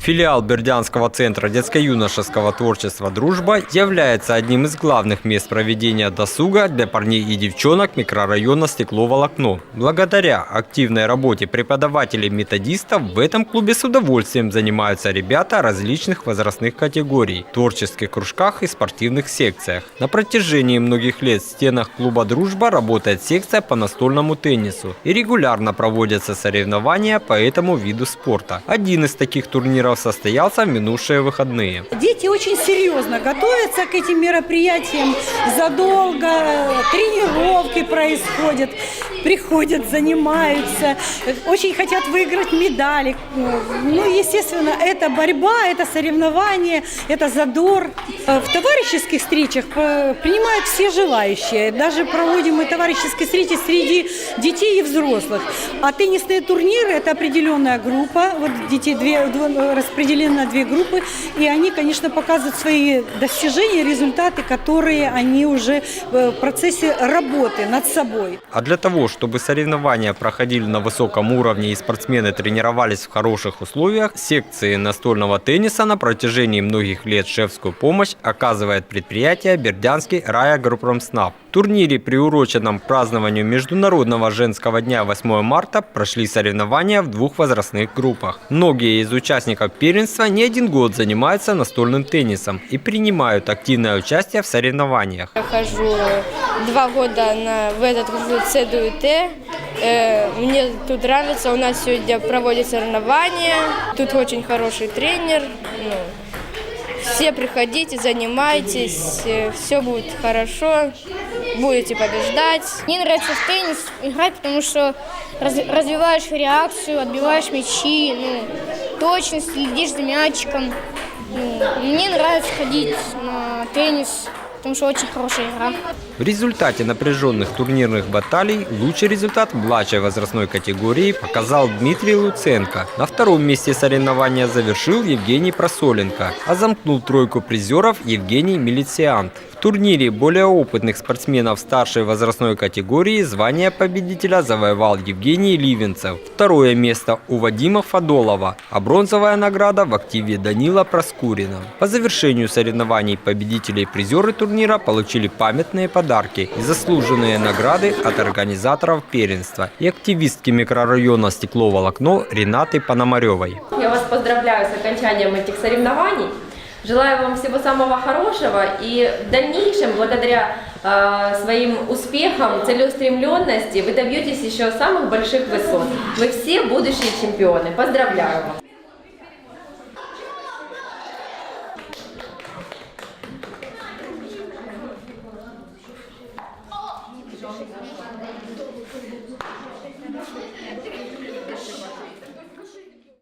Филиал Бердянского центра детско-юношеского творчества «Дружба» является одним из главных мест проведения досуга для парней и девчонок микрорайона «Стекло-волокно». Благодаря активной работе преподавателей-методистов в этом клубе с удовольствием занимаются ребята различных возрастных категорий, творческих кружках и спортивных секциях. На протяжении многих лет в стенах клуба «Дружба» работает секция по настольному теннису и регулярно проводятся соревнования по этому виду спорта. Один из таких турниров состоялся в минувшие выходные. Дети очень серьезно готовятся к этим мероприятиям задолго, тренировки происходят, приходят, занимаются, очень хотят выиграть медали. Ну, естественно, это борьба, это соревнование, это задор. В товарищеских встречах э, принимают все желающие. Даже проводим мы товарищеские встречи среди детей и взрослых. А теннисные турниры – это определенная группа. Вот детей две, распределены на две группы. И они, конечно, показывают свои достижения, результаты, которые они уже э, в процессе работы над собой. А для того, чтобы соревнования проходили на высоком уровне и спортсмены тренировались в хороших условиях, секции настольного тенниса на протяжении многих лет шефскую помощь оказывает предприятие Бердянский Райагруппромснаб. В турнире, приуроченном к празднованию Международного женского дня 8 марта, прошли соревнования в двух возрастных группах. Многие из участников первенства не один год занимаются настольным теннисом и принимают активное участие в соревнованиях. Я хожу два года на, в этот кружок ЦДУТ. Э, мне тут нравится, у нас сегодня проводят соревнования. Тут очень хороший тренер. Ну, все приходите, занимайтесь, все будет хорошо, будете побеждать. Мне нравится в теннис играть, потому что раз- развиваешь реакцию, отбиваешь мячи, ну, точность, следишь за мячиком. Ну, мне нравится ходить на теннис, потому что очень хорошая игра. В результате напряженных турнирных баталий лучший результат младшей возрастной категории показал Дмитрий Луценко. На втором месте соревнования завершил Евгений Просоленко, а замкнул тройку призеров Евгений Милициант. В турнире более опытных спортсменов старшей возрастной категории звание победителя завоевал Евгений Ливенцев. Второе место у Вадима Фадолова, а бронзовая награда в активе Данила Проскурина. По завершению соревнований победители и призеры турнира получили памятные подарки и заслуженные награды от организаторов первенства и активистки микрорайона «Стекло-волокно» Ренаты Пономаревой. Я вас поздравляю с окончанием этих соревнований. Желаю вам всего самого хорошего и в дальнейшем, благодаря э, своим успехам, целеустремленности, вы добьетесь еще самых больших высот. Вы все будущие чемпионы. Поздравляю вас!